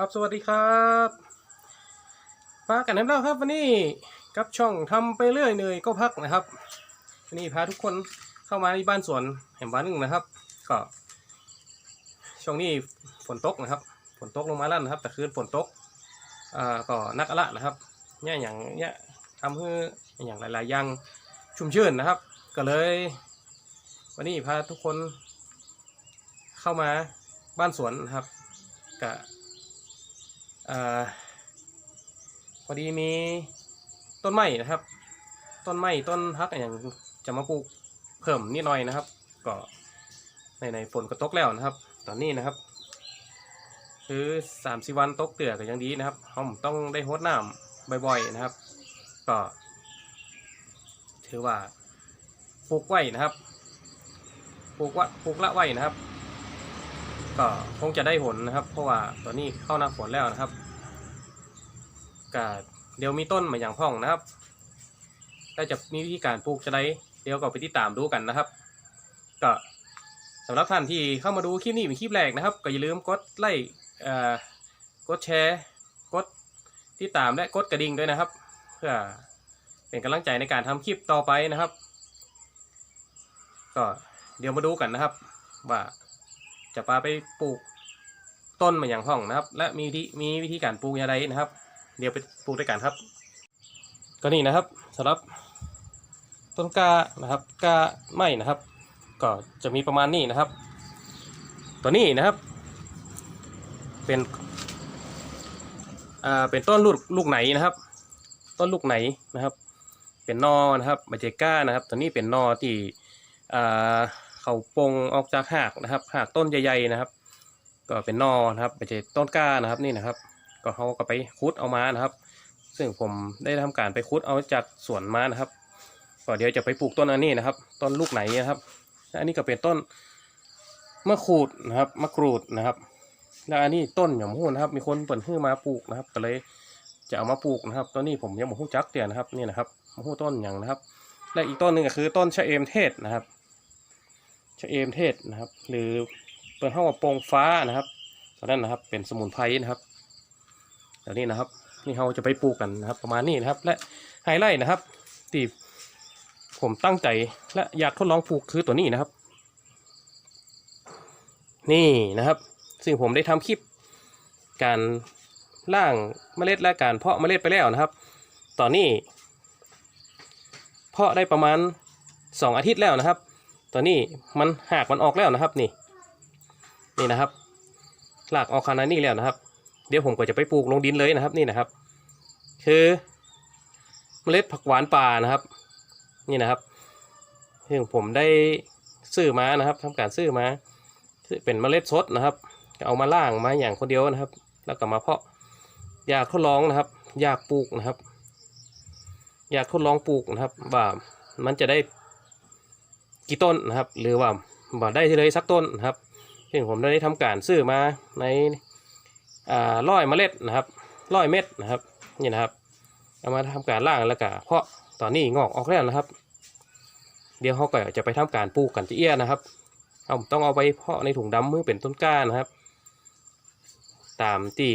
ครับสวัสดีครับพากันน้ำเล่าครับวันนี้กับช่องทำไปเรื่อยเนยก็พักนะครับวันนี้พาทุกคนเข้ามาที่บ้านสวนแห่งบ้านหนึ่งนะครับ ก็ช่วงนี้ฝนตกนะครับ ฝนตกลงมาแล้วนะครับ แต่คืนฝนตกอ่าก็นักละนะครับเนี่ยอย่างเนี่ยทำให้อย่างหลายๆอย่างชุ่มชื่นนะครับ ก็เลย วันนี้พาทุกคนเข้ามาบ้านสวนนะครับกับ อ่าพอดีมีต้นไม้นะครับ ต้นไม้ต้นพักอย่างจะมาปลูกเพิ่มนิดหน่อยนะครับ ก็ในในฝนก็ตกแล้วนะครับ ตอนนี้นะครับ คือสามสิวันตกเตือก็ยังดีนะครับผมต้องได้รดน้ำบ่อยๆนะครับ ก็ ถือว่าปลูกไว้นะครับปลูกว่าปลูกละไว้นะครับ ก็คงจะได้ผลนะครับ เพราะว่าตอนนี้เข้าหน้าฝนแล้วนะครับก็เดี๋ยวมีต้นมาอย่างพ่องนะครับแล้วจะมีวิธีการปลูกจะได้เดี๋ยวก็ไปติดตามดูกันนะครับ ก็สำหรับท่านที่เข้ามาดูคลิปนี้เป็นคลิปแรกนะครับ ก็อย่าลืมกดไลค์อ่อกดแชร์ กดติดตามและกดกระดิ่งด้วยนะครับ เพื่อเป็นกำลังใจในการทำคลิปต่อไปนะครับ ก็เดี๋ยวมาดูกันนะครับว่า จะปาไปปลูกต้นมาอย่างห้องนะครับ และมีวิธีมีวิธีการปลูกอย่างไรนะครับ เดี๋ยวไปปลูกด้วยกันครับ ก็นี่นะครับสำหรับต้นกานะครับกาไม้นะครับ ก็จะมีประมาณนี้นะครับ ตัวนี้นะครับ เป็นอ่าเป็นต้นลูกลูกไหนนะครับ ต้นลูกไหนนะครับ เป็นนอนะครับใบเจก้านะครับ ตัวนี้เป็นนอที่อ่า เขาปงออกจากหากนะครับหากต้นใหญ่ๆนะครับ ก็เป็นนอนะครับไม่ใช่ต้นก้านะครับนี่นะครับ ก็เขาก็ไปคุดเอามานะครับ ซึ่งผมได้ทำการไปคุดเอาจากสวนมานะครับก็เดี๋ยวจะไปปลูกต้นอันนี้นะครับ ต้นลูกไหนนะครับ อันนี้ก็เป็นต้นมะขูดนะครับมะกรูดนะครับแล้วอันนี้ต้นหย่อมหูนะครับ มีคนเปิดหื้อมาปลูกนะครับ ก็เลยจะเอามาปลูกนะครับต้นนี้ผมยังบอกหูจักเตียนะครับนี่นะครับมะหูต้นอย่างนะครับ และอีกต้นหนึ่งก็คือต้นชะเอมเทศนะครับ ชะเอมเทศนะครับ หรือเปิดห้องว่าโปงฟ้านะครับตอนนั้นนะครับเป็นสมุนไพรนะครับเดี๋ยวนี้นะครับ นี่เราจะไปปลูกกันนะครับ ประมาณนี้นะครับ และไฮไลท์นะครับที่ผมตั้งใจและอยากทดลองปลูกคือตัวนี้นะครับ นี่นะครับ ซึ่งผมได้ทำคลิปการล่างเมล็ดและการเพาะเมล็ดไปแล้วนะครับ ตอนนี้ เพาะได้ประมาณสองอาทิตย์แล้วนะครับ ตอนนี้มันหากมันออกแล้วนะครับนี่ นี่นะครับหลากออกขนาดนี้แล้วนะครับ เดี๋ยวผมก็จะไปปลูกลงดินเลยนะครับนี่นะครับ คือเมล็ดผักหวานป่านะครับ นี่นะครับซึ่งผมได้ซื้อมานะครับทำการซื้อมาเป็นเมล็ดสดนะครับเอามาล่างมาอย่างคนเดียวนะครับ แล้วก็มาเพาะอยากทดลองนะครับ อยากปลูกนะครับ อยากทดลองปลูกนะครับว่ามันจะได้ กี่ต้นนะครับ หรือว่าบ่ได้เลยสักต้นนะครับซึ่งผมได้ทำการซื้อมาในอ่าร้อยเมล็ดนะครับร้อยเม็ดนะครับนี่นะครับเอามาทำการล่างแล้วก็เพาะตอนนี้งอกออกแล้วนะครับ เดี๋ยวเขาก็จะไปทำการปลูกกันที่เอี้ยนะครับเอาต้องเอาไปเพาะในถุงดำเมื่อเป็นต้นกล้านะครับ ตามที่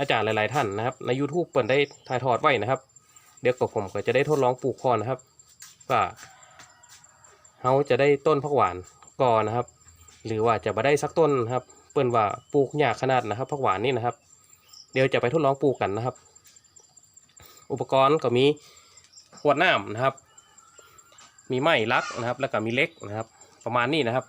อาจารย์หลาย ๆ ท่านนะครับ ใน YouTube เปิดได้ถ่ายทอดไว้นะครับ เดี๋ยวกับผมก็จะได้ทดลองปลูกพอนะครับว่า เขาจะได้ต้นผักหวานก่อนนะครับ หรือว่าจะมาได้สักต้นนะครับ เปิ้นว่าปลูกยากขนาดนะครับผักหวานนี่นะครับ เดี๋ยวจะไปทดลองปลูกกันนะครับ อุปกรณ์ก็มีขวดน้ำนะครับ มีไม้ลักนะครับ แล้วก็มีเล็กนะครับ ประมาณนี้นะครับ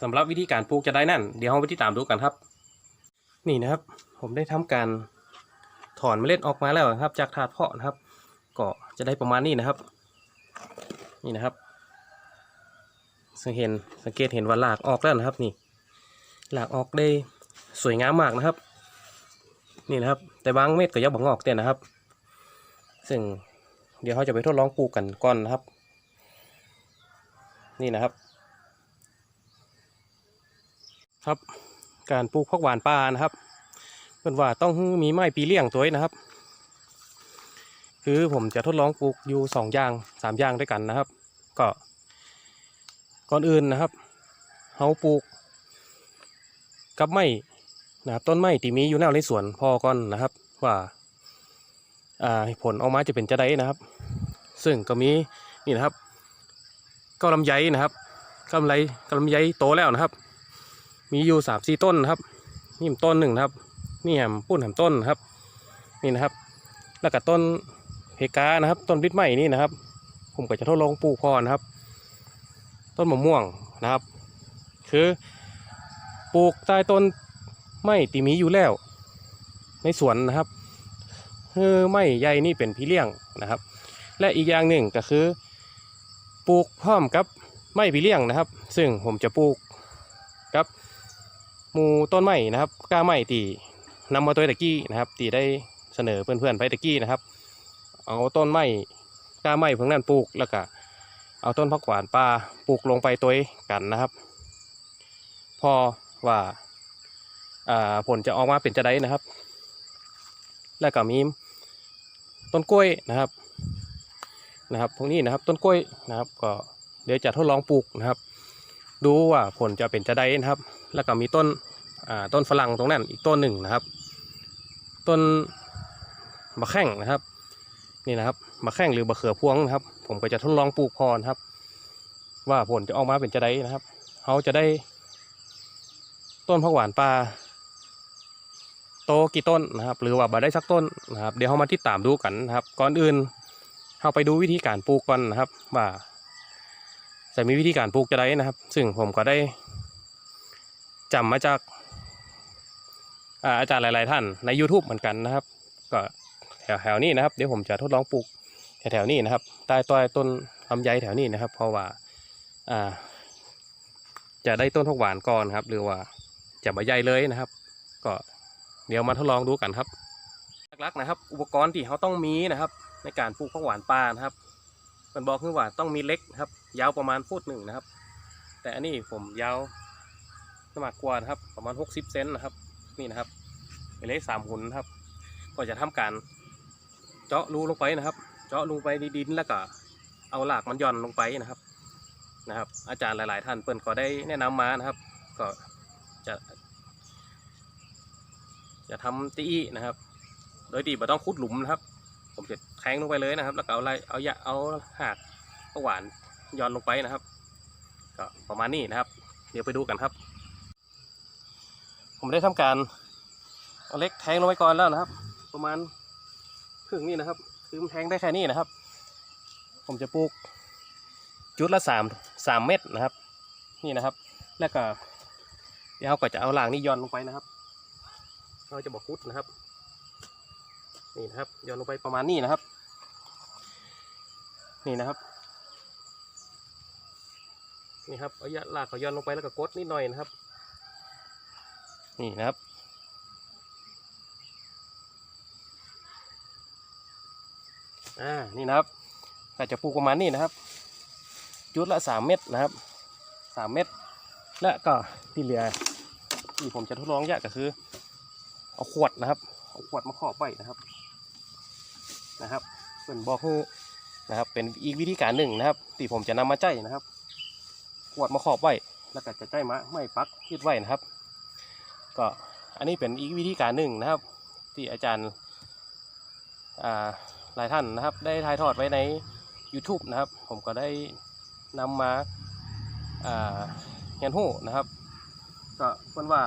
สำหรับวิธีการปลูกจะได้นั่น เดี๋ยวเราไปติดตามดูกันครับ นี่นะครับ ผมได้ทำการถอนเมล็ดออกมาแล้วนะครับ จากถาดเพาะนะครับ ก็จะได้ประมาณนี้นะครับ นี่นะครับ สังเห็นสังเกตเห็นว่าหลากออกแล้วนะครับนี่หลากออกได้สวยงามมากนะครับ นี่นะครับ แต่บางเม็ดก็ยังบ่งออกเตี้ยนะครับ ซึ่งเดี๋ยวเขาจะไปทดลองปลูกกันก่อนนะครับ นี่นะครับ ครับการปลูกผักหวานป่านะครับเป็นว่าต้องมีไม้ปีเลี้ยงตัวนะครับ คือผมจะทดลองปลูกอยู่สองอย่างสามอย่างด้วยกันนะครับ ก็ ก่อนอื่นนะครับเฮาปลูก กับไม้นะครับต้นไม้ที่มีอยู่แนวในสวนพอก่อนนะครับ ว่าอ่าผลออกมาจะเป็นจะได้นะครับ ซึ่งก็มีนี่นะครับก็ลำไยนะครับก็ลำไยก็ลำไยโตแล้วนะครับ มีอยู่สามสี่ต้นนะครับ นี่ต้นหนึ่งนะครับ นี่แหมปุ้นแหมต้นนะครับ นี่นะครับ แล้วก็ต้นเพกานะครับ ต้นบิดไม้นี่นะครับ ผมก็จะทดลองปลูกพอนะครับ ต้นมะม่วงนะครับ คือปลูกใต้ต้นไม้ตีมีอยู่แล้ว ในสวนนะครับคือไม้ใหญ่นี่เป็นพี่เลี้ยงนะครับ และอีกอย่างหนึ่งก็คือปลูกพร้อมกับไม้พี่เลี้ยงนะครับ ซึ่งผมจะปลูกกับหมูต้นไม้นะครับก้าไม้ตีนำมาตัวตะกี้นะครับตีได้เสนอเพื่อนๆไปตะกี้นะครับ เอาต้นไม้ก้าไม้เพิ่งนั้นปลูกแล้วก็ เอาต้นผักหวานป่าปลูกลงไปตัวกันนะครับ พอว่าผลจะออกมาเป็นจะได้นะครับ แล้วก็มีต้นกล้วยนะครับนะครับ พวกนี้นะครับต้นกล้วยนะครับ ก็เดี๋ยวจะทดลองปลูกนะครับ ดูว่าผลจะเป็นจะได้นะครับ แล้วก็มีต้นต้นฝรั่งตรงนั้นอีกต้นหนึ่งนะครับ ต้นมะแข้งนะครับ นี่นะครับ มะแข้งหรือมะเขือพวงนะครับ ผมก็จะทดลองปลูกพอนะครับ ว่าผลจะออกมาเป็นจะได้นะครับเขาจะได้ต้นผักหวานป่าโตกี่ต้นนะครับ หรือว่าบ่ได้สักต้นนะครับ เดี๋ยวเรามาติดตามดูกันนะครับ ก่อนอื่นเราไปดูวิธีการปลูกก่อนนะครับ ว่าจะมีวิธีการปลูกจะได้นะครับ ซึ่งผมก็ได้จำมาจากอาอาจารย์หลาย ๆ ท่านใน YouTube เหมือนกันนะครับ ก็แถวๆนี้นะครับ เดี๋ยวผมจะทดลองปลูก แถวๆนี้นะครับ ใต้ต้นต้นลำไยแถวนี้นะครับ เพราะว่าอ่า จะได้ต้นผักหวานก่อนครับ หรือว่าจะใบใหญ่เลยนะครับ ก็เดี๋ยวมาทดลองดูกันครับหลักๆนะครับ อุปกรณ์ที่เขาต้องมีนะครับ ในการปลูกผักหวานป่านะครับมันบอกคือว่าต้องมีเล็กครับ ยาวประมาณฟุตหนึ่งนะครับ แต่อันนี้ผมยาวน้ำหนักกว่านะครับ ประมาณ 60 เซนนะครับ นี่นะครับเป็นเล็กสามหุ่นนะครับ ก็จะทำการเจาะรูลงไปนะครับ เจาะลงไปในดินแล้วก็เอาหลากมันย่อนลงไปนะครับนะครับ อาจารย์หลาย ๆ ท่านเปิ่นก็ได้แนะนำมานะครับ ก็จะจะทำตีนะครับ โดยตีบ่ต้องขุดหลุมนะครับ ผมจะแทงลงไปเลยนะครับ แล้วก็เอาอะไรเอายาเอาหากผักหวานย้อนลงไปนะครับก็ประมาณนี้นะครับ เดี๋ยวไปดูกันครับ ผมได้ทำการเอาเล็กแทงลงไปก่อนแล้วนะครับ ประมาณครึ่งนี่นะครับ คือมันแทงได้แค่นี้นะครับ ผมจะปลูกจุดละสามสามเม็ดนะครับ นี่นะครับ แล้วก็เดี๋ยวก็จะเอาหลางนี่ย้อนลงไปนะครับ เราจะบอกคุดนะครับ นี่นะครับย้อนลงไปประมาณนี้นะครับ นี่นะครับนี่ครับเอาหลากเขาย้อนลงไปแล้วก็กดนิดหน่อยนะครับ นี่นะครับ อ่านี่นะครับก็จะปลูกประมาณนี้นะครับ จุดละสามเม็ดนะครับสามเม็ดและก็ที่เหลือที่ผมจะทดลองยะก็คือ เอาขวดนะครับเอาขวดมาครอบไว้นะครับนะครับเป็นบอกคือนะครับ เป็นอีกวิธีการหนึ่งนะครับ ที่ผมจะนำมาใจนะครับขวดมาครอบไว้แล้วก็จะใจมาไม่ปักยืดไว้นะครับ ก็อันนี้เป็นอีกวิธีการหนึ่งนะครับ ที่อาจารย์อ่า หลายท่านนะครับ ได้ถ่ายทอดไว้ใน YouTube นะครับ ผมก็ได้นำมาเรียนหู้นะครับ ก็เพื่อนว่า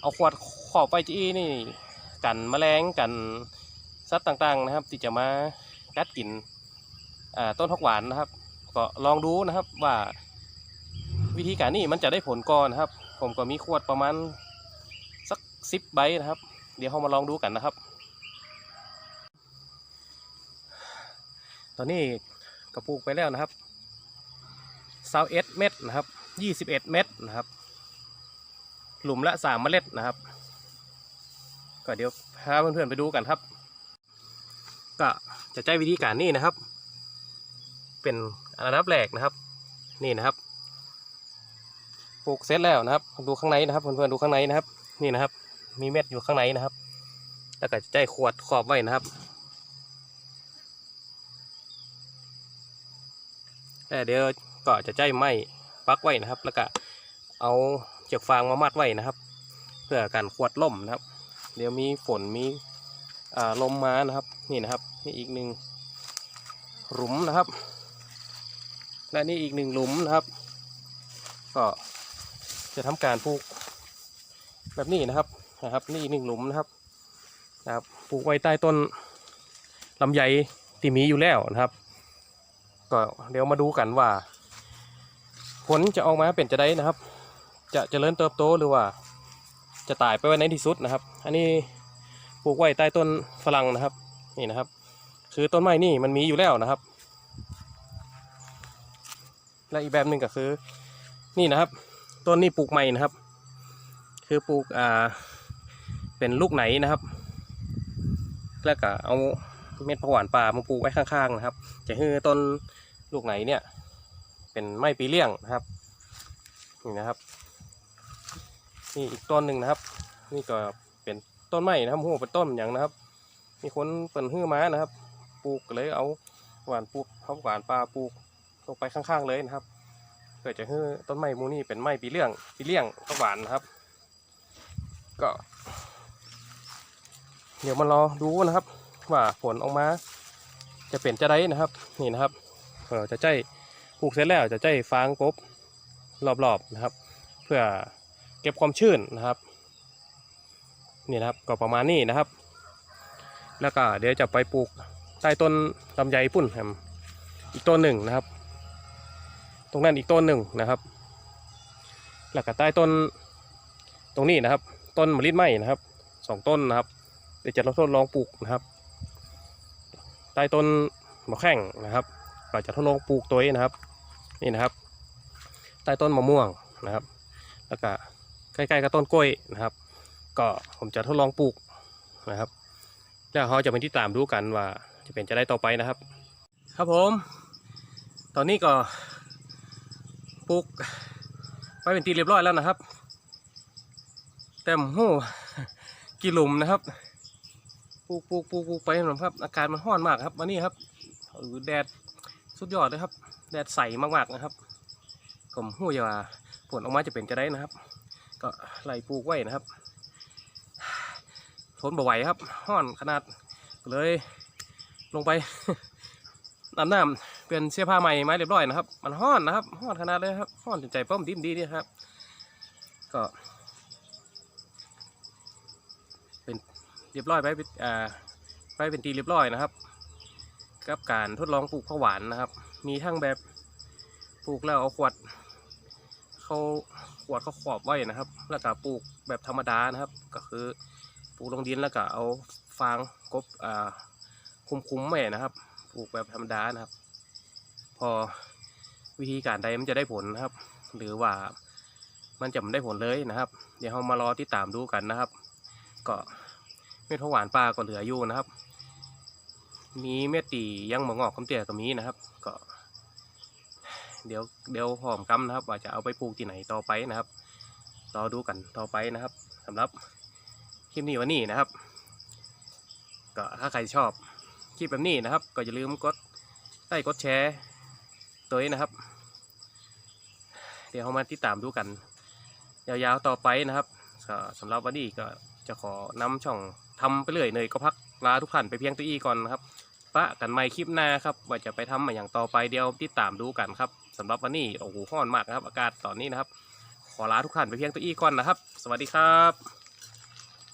เอาขวดขอบไปจีนี่กันแมลงกันสัตว์ต่างๆนะครับ ที่จะมากัดกินอ่าต้นผักหวานนะครับ ก็ลองดูนะครับว่าวิธีการนี้มันจะได้ผลก่อนนะครับ ผมก็มีขวดประมาณสักสิบใบนะครับ เดี๋ยวเรามาลองดูกันนะครับ ตอนนี้กระปลูกไปแล้วนะครับซาวเอสเม็ดนะครับยี่สิบเอ็ดเม็ดนะครับ หลุมละสามเมล็ดนะครับ ก็เดี๋ยวพาเพื่อนๆไปดูกันครับ ก็จะใช้วิธีการนี้นะครับ เป็นอันดับแรกนะครับ นี่นะครับ ปลูกเสร็จแล้วนะครับ ดูข้างในนะครับเพื่อนๆดูข้างในนะครับ นี่นะครับ มีเม็ดอยู่ข้างในนะครับ แล้วก็จะใช้ขวดขอบไว้นะครับ แต่เดี๋ยวก็จะใจไหม้ปักไว้นะครับ แล้วก็เอาเจือกฟางมามัดไว้นะครับ เพื่อการขวดล่มนะครับ เดี๋ยวมีฝนมีลมมานะครับนี่นะครับนี่อีกหนึ่งหลุมนะครับ และนี่อีกหนึ่งหลุมนะครับ ก็จะทำการปลูกแบบนี้นะครับนะครับ นี่อีกหนึ่งหลุมนะครับนะครับปลูกไว้ใต้ต้นลำไยที่มีอยู่แล้วนะครับ ก็เดี๋ยวมาดูกันว่า ผลจะออกมาเป็นจะได้นะครับจะเจริญเติบโตหรือว่า จะตายไปไว้ในที่สุดนะครับ อันนี้ปลูกไว้ใต้ต้นฝรั่งนะครับ นี่นะครับ คือต้นไม้นี่มันมีอยู่แล้วนะครับ และอีกแบบหนึ่งก็คือ นี่นะครับต้นนี้ปลูกใหม่นะครับ คือปลูกอ่าเป็นลูกไหนนะครับ แล้วก็เอาเม็ดผักหวานป่ามาปลูกไว้ข้างๆนะครับ จะให้ต้น ลูกไหนเนี่ย เป็นไม้ปีเลี้ยงนะครับนี่นะครับนี่อีกต้นหนึ่งนะครับ นี่ก็เป็นต้นไม้นะครับหัวเป็นต้นอย่างนะครับ มีคนเปิ่นหื้อมานะครับ ปลูกเลยเอาหวานปลูกเขาหวานปลาปลูกลงไปข้างๆเลยนะครับเพื่อจะให้ต้นไม้มูนี่เป็นไม้ปีเลี้ยงปีเลี้ยงผักหวานนะครับ ก็ เดี๋ยวมารอดูนะครับ ว่าผลออกมา จะเป็นจะได้นะครับ นี่นะครับ เออจะใจปลูกเสร็จแล้วจะใจฟางกบรอบๆนะครับ เพื่อเก็บความชื้นนะครับนี่นะครับก็ประมาณนี้นะครับ แล้วก็เดี๋ยวจะไปปลูกใต้ต้นลำไยปุ่นแฮมอีกต้นหนึ่งนะครับ ตรงนั้นอีกต้นหนึ่งนะครับแล้วก็ใต้ต้นตรงนี้นะครับ ต้นมะลิไม้นะครับสองต้นนะครับ เดี๋ยวจะทดลองปลูกนะครับ ใต้ต้นมะแข้งนะครับ ก็จะทดลองปลูกตัวนี้นะครับ นี่นะครับ ใต้ต้นมะม่วงนะครับ แล้วก็ใกล้ๆกับต้นกล้วยนะครับ ก็ผมจะทดลองปลูกนะครับแล้วเขาจะไปที่ตามดูกันว่าจะเป็นจะได้ต่อไปนะครับ ครับผม ตอนนี้ก็ปลูกไปเป็นทีเรียบร้อยแล้วนะครับ เต็มหูกี่หลุมนะครับปลูกปลูกปลูกปลูกไปนะครับ อากาศมันร้อนมากครับวันนี้ครับแดด สุดยอดเลยครับ แดดใสมากๆนะครับ ผมหูอย่าว่าผลออกมาจะเป็นจะได้นะครับ ก็ไล่ปลูกไว้นะครับทนบ่ไหวครับห้อนขนาดเลยลงไปน้ำน้ำเปลี่ยนเสื้อผ้าใหม่ไมาเรียบร้อยนะครับ มันห้อนนะครับห้อนขนาดเลยครับห้อนจนใจป้อมดิ้มดีนี่ครับ ก็ เป็นเรียบร้อยไปเป็นอ่าไปเป็นตีเรียบร้อยนะครับ กับการทดลองปลูกผักหวานนะครับ มีทั้งแบบปลูกแล้วเอาขวดเขาขวดเขาขอบไว้นะครับ แล้วก็ปลูกแบบธรรมดานะครับ ก็คือปลูกลงดินแล้วก็เอาฟางกบอ่าคุ้มๆไว้นะครับ ปลูกแบบธรรมดานะครับ พอวิธีการใดมันจะได้ผลนะครับ หรือว่ามันจะไม่ได้ผลเลยนะครับ เดี๋ยวเรามารอติดตามดูกันนะครับ ก็เม็ดผักหวานปลาก็เหลืออยู่นะครับ มีเม็ดตียังมะงอกคำเตี้ยก็มีนะครับ ก็ เดี๋ยวเดี๋ยวหอมกำนะครับ ว่าจะเอาไปปลูกที่ไหนต่อไปนะครับรอดูกันต่อไปนะครับสำหรับคลิปนี้วันนี้นะครับ ก็ถ้าใครชอบคลิปแบบนี้นะครับ ก็อย่าลืมกดไลค์กดแชร์ตัวนี้นะครับ เดี๋ยวเรามาติดตามดูกัน ยาวๆต่อไปนะครับสำหรับวันนี้ก็จะขอนำช่องทำไปเรื่อยเนยก็พักลาทุกท่านไปเพียงตัวอีก่อนนะครับ ปะกันใหม่คลิปหน้าครับ ว่าจะไปทำมาอย่างต่อไปเดียวติดตามดูกันครับสำหรับวันนี้โอ้โหห้อนมากนะครับ อากาศตอนนี้นะครับ ขอลาทุกท่านไปเพียงตัวอีก่อนนะครับ สวัสดีครับ